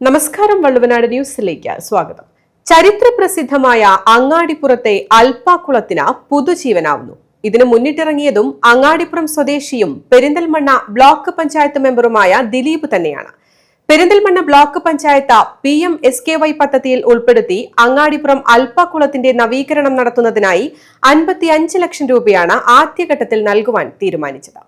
നമസ്കാരം വള്ളുവനാട് ന്യൂസിലേക്ക് സ്വാഗതം. ചരിത്ര പ്രസിദ്ധമായ അങ്ങാടിപ്പുറത്തെ അൽപ്പാക്കുളത്തിന് പുതുജീവനാവുന്നു. ഇതിനു മുന്നിട്ടിറങ്ങിയതും അങ്ങാടിപ്പുറം സ്വദേശിയും പെരിന്തൽമണ്ണ ബ്ലോക്ക് പഞ്ചായത്ത് മെമ്പറുമായ ദിലീപ് തന്നെയാണ്. Perinthalmanna block panchayat P M S K Y പദ്ധതിയിൽ ഉൾപ്പെടുത്തി അങ്ങാടിപ്പുറം അൽപ്പാക്കുളത്തിന്റെ നവീകരണം നടത്തുന്നതിനായി അൻപത്തി അഞ്ച് ലക്ഷം രൂപയാണ് ആദ്യഘട്ടത്തിൽ നൽകുവാൻ തീരുമാനിച്ചത്.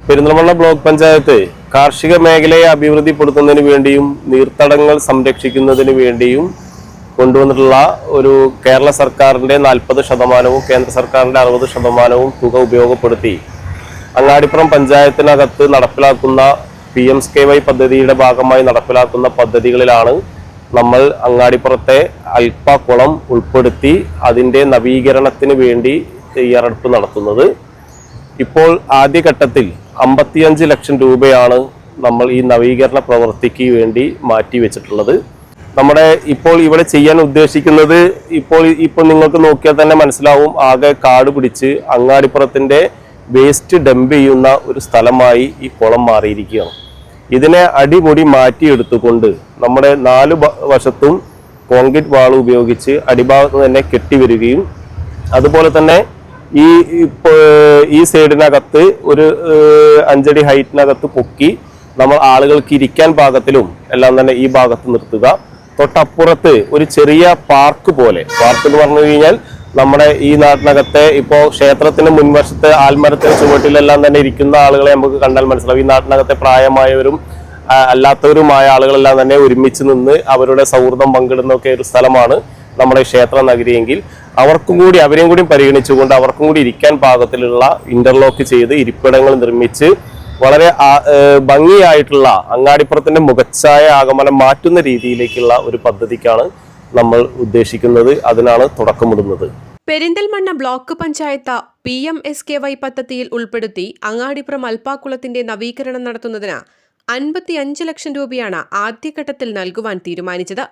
പെരിന്തൽമണ്ണ ബ്ലോക്ക് പഞ്ചായത്ത് കാർഷിക മേഖലയെ അഭിവൃദ്ധിപ്പെടുത്തുന്നതിന് വേണ്ടിയും നീർത്തടങ്ങൾ സംരക്ഷിക്കുന്നതിന് വേണ്ടിയും കൊണ്ടുവന്നിട്ടുള്ള ഒരു കേരള സർക്കാരിന്റെ നാൽപ്പത് ശതമാനവും കേന്ദ്ര സർക്കാരിന്റെ അറുപത് ശതമാനവും തുക ഉപയോഗപ്പെടുത്തി അങ്ങാടിപ്പുറം പഞ്ചായത്തിനകത്ത് നടപ്പിലാക്കുന്ന പി എം കെ വൈ പദ്ധതിയുടെ ഭാഗമായി നടപ്പിലാക്കുന്ന പദ്ധതികളിലാണ് നമ്മൾ അങ്ങാടിപ്പുറത്തെ അൽപ്പ കുളം ഉൾപ്പെടുത്തി അതിന്റെ നവീകരണത്തിന് വേണ്ടി തയ്യാറെടുപ്പ് നടത്തുന്നത്. ഇപ്പോൾ ആദ്യഘട്ടത്തിൽ അമ്പത്തിയഞ്ച് ലക്ഷം രൂപയാണ് നമ്മൾ ഈ നവീകരണ പ്രവൃത്തിക്ക് വേണ്ടി മാറ്റി വെച്ചിട്ടുള്ളത്. നമ്മുടെ ഇപ്പോൾ ഇവിടെ ചെയ്യാൻ ഉദ്ദേശിക്കുന്നത് ഇപ്പോൾ ഇപ്പോൾ നിങ്ങൾക്ക് നോക്കിയാൽ തന്നെ മനസ്സിലാവും ആകെ കാട് പിടിച്ച് അങ്ങാടിപ്പുറത്തിന്റെ വേസ്റ്റ് ഡംപ് ചെയ്യുന്ന ഒരു സ്ഥലമായി ഈ കുളം മാറിയിരിക്കുകയാണ്. ഇതിനെ അടിമുടി മാറ്റിയെടുത്തുകൊണ്ട് നമ്മുടെ നാല് വശത്തും കോൺക്രീറ്റ് വാൾ ഉപയോഗിച്ച് അടിഭാഗത്ത് തന്നെ കെട്ടിവരികയും അതുപോലെ തന്നെ ഈ ഈ സൈഡിനകത്ത് ഒരു അഞ്ചടി ഹൈറ്റിനകത്ത് പൊക്കി നമ്മൾ ആളുകൾക്ക് ഇരിക്കാൻ ഭാഗത്തിലും എല്ലാം തന്നെ ഈ ഭാഗത്ത് നിർത്തുക. തൊട്ടപ്പുറത്ത് ഒരു ചെറിയ പാർക്ക് പോലെ പാർക്ക് എന്ന് പറഞ്ഞു കഴിഞ്ഞാൽ നമ്മുടെ ഈ നാട്ടിനകത്തെ ഇപ്പോൾ ക്ഷേത്രത്തിന്റെ മുൻവശത്തെ ആൽമരത്തിന് ചുവട്ടിലെല്ലാം തന്നെ ഇരിക്കുന്ന ആളുകളെ നമുക്ക് കണ്ടാൽ മനസ്സിലാവും. ഈ നാട്ടിനകത്തെ പ്രായമായവരും അല്ലാത്തവരുമായ ആളുകളെല്ലാം തന്നെ ഒരുമിച്ച് നിന്ന് അവരുടെ സൗഹൃദം പങ്കിടുന്നൊക്കെ ഒരു സ്ഥലമാണ്. നമ്മുടെ ക്ഷേത്ര നഗരിയെങ്കിൽ അവർക്കും കൂടി അവരെയും കൂടി പരിഗണിച്ചുകൊണ്ട് അവർക്കും കൂടി ഇരിക്കാൻ പാകത്തിലുള്ള ഇന്റർലോക്ക് ചെയ്ത് ഇരിപ്പിടങ്ങൾ നിർമ്മിച്ച് വളരെ ഭംഗിയായിട്ടുള്ള അങ്ങാടിപ്പുറത്തിന്റെ മുഖച്ഛായ ആഗമനം മാറ്റുന്ന രീതിയിലേക്കുള്ള ഒരു പദ്ധതിക്കാണ് നമ്മൾ ഉദ്ദേശിക്കുന്നത്. അതിനാണ് തുടക്കമിടുന്നത്. Perinthalmanna block panchayat P M S K Y പദ്ധതിയിൽ ഉൾപ്പെടുത്തി അങ്ങാടിപ്പുറം അൽപ്പാക്കുളത്തിന്റെ നവീകരണം നടത്തുന്നതിന് അൻപത്തി അഞ്ച് ലക്ഷം രൂപയാണ് ആദ്യഘട്ടത്തിൽ നൽകുവാൻ തീരുമാനിച്ചത്.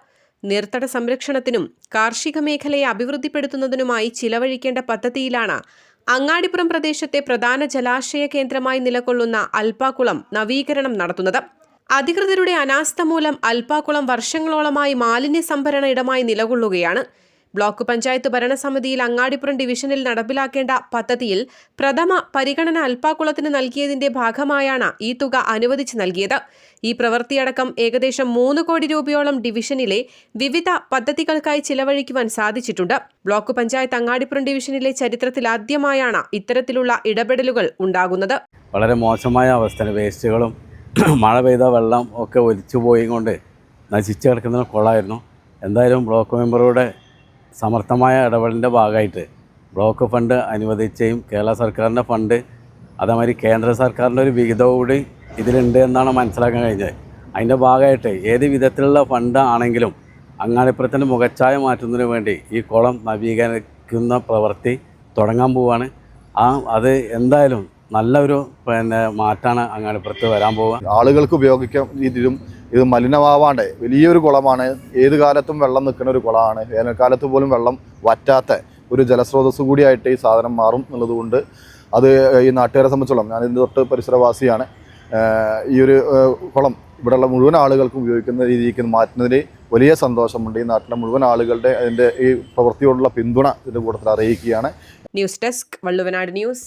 നീർത്തട സംരക്ഷണത്തിനും കാർഷിക മേഖലയെ അഭിവൃദ്ധിപ്പെടുത്തുന്നതിനുമായി ചിലവഴിക്കേണ്ട പദ്ധതിയിലാണ് അങ്ങാടിപ്പുറം പ്രദേശത്തെ പ്രധാന ജലാശയ കേന്ദ്രമായി നിലകൊള്ളുന്ന അൽപ്പാക്കുളം നവീകരണം നടത്തുന്നത്. അധികൃതരുടെ അനാസ്ഥ മൂലം അൽപ്പാക്കുളം വർഷങ്ങളോളമായി മാലിന്യ സംഭരണ ഇടമായി നിലകൊള്ളുകയാണ്. ബ്ലോക്ക് പഞ്ചായത്ത് ഭരണസമിതിയിൽ അങ്ങാടിപ്പുറം ഡിവിഷനിൽ നടപ്പിലാക്കേണ്ട പദ്ധതിയിൽ പ്രഥമ പരിഗണന അൽപ്പാക്കുളത്തിന് നൽകിയതിന്റെ ഭാഗമായാണ് ഈ തുക അനുവദിച്ചു നൽകിയത്. ഈ പ്രവൃത്തിയടക്കം ഏകദേശം മൂന്ന് കോടി രൂപയോളം ഡിവിഷനിലെ വിവിധ പദ്ധതികൾക്കായി ചിലവഴിക്കുവാൻ സാധിച്ചിട്ടുണ്ട്. ബ്ലോക്ക് പഞ്ചായത്ത് അങ്ങാടിപ്പുറം ഡിവിഷനിലെ ചരിത്രത്തിൽ ആദ്യമായാണ് ഇത്തരത്തിലുള്ള ഇടപെടലുകൾ ഉണ്ടാകുന്നത്. വളരെ മോശമായ അവസ്ഥയാണ്. വേസ്റ്റുകളും മഴ പെയ്ത വെള്ളം ഒക്കെ ഒലിച്ചു പോയി കൊണ്ട് നശിച്ചു കിടക്കുന്ന കൊള്ളായിരുന്നു. എന്തായാലും ബ്ലോക്ക് മെമ്പറുടെ സമർത്ഥമായ ഇടപെടലിന്റെ ഭാഗമായിട്ട് ബ്ലോക്ക് ഫണ്ട് അനുവദിക്കുകയും കേരള സർക്കാരിന്റെ ഫണ്ട് അതേമാതിരി കേന്ദ്ര സർക്കാരിന്റെ ഒരു വിഹിതവും കൂടി ഇതിലുണ്ട് എന്നാണ് മനസ്സിലാക്കാൻ കഴിഞ്ഞത്. അതിന്റെ ഭാഗമായിട്ട് ഏത് വിധത്തിലുള്ള ഫണ്ട് ആണെങ്കിലും അങ്ങാടിപ്പുറത്തിന്റെ മുഖച്ഛായ മാറ്റുന്നതിന് വേണ്ടി ഈ കുളം നവീകരിക്കുന്ന പ്രവൃത്തി തുടങ്ങാൻ പോവുകയാണ് ആ അത് എന്തായാലും നല്ലൊരു പിന്നെ മാറ്റാണ് അങ്ങാടിപ്പുറത്ത് വരാൻ പോവുക. ആളുകൾക്ക് ഉപയോഗിക്കാൻ രീതിയിലും ഇത് മലിനമാവാണ്ട് വലിയൊരു കുളമാണ്. ഏത് കാലത്തും വെള്ളം നിൽക്കുന്ന ഒരു കുളമാണ്. വേനൽക്കാലത്ത് പോലും വെള്ളം വറ്റാത്ത ഒരു ജലസ്രോതസ് കൂടിയായിട്ട് ഈ സാധനം മാറും എന്നുള്ളതുകൊണ്ട് അത് ഈ നാട്ടുകാരെ സംബന്ധിച്ചോളം ഞാൻ ഇതിന്റെ തൊട്ട് പരിസരവാസിയാണ്. ഈ ഒരു കുളം ഇവിടെയുള്ള മുഴുവൻ ആളുകൾക്കും ഉപയോഗിക്കുന്ന രീതിക്ക് മാറ്റുന്നതിൽ വലിയ സന്തോഷമുണ്ട്. ഈ നാട്ടിലെ മുഴുവൻ ആളുകളുടെ അതിന്റെ ഈ പ്രവൃത്തിയോടുള്ള പിന്തുണ ഇതിന്റെ കൂട്ടത്തിൽ അറിയിക്കുകയാണ്. News desk Valluvanad news.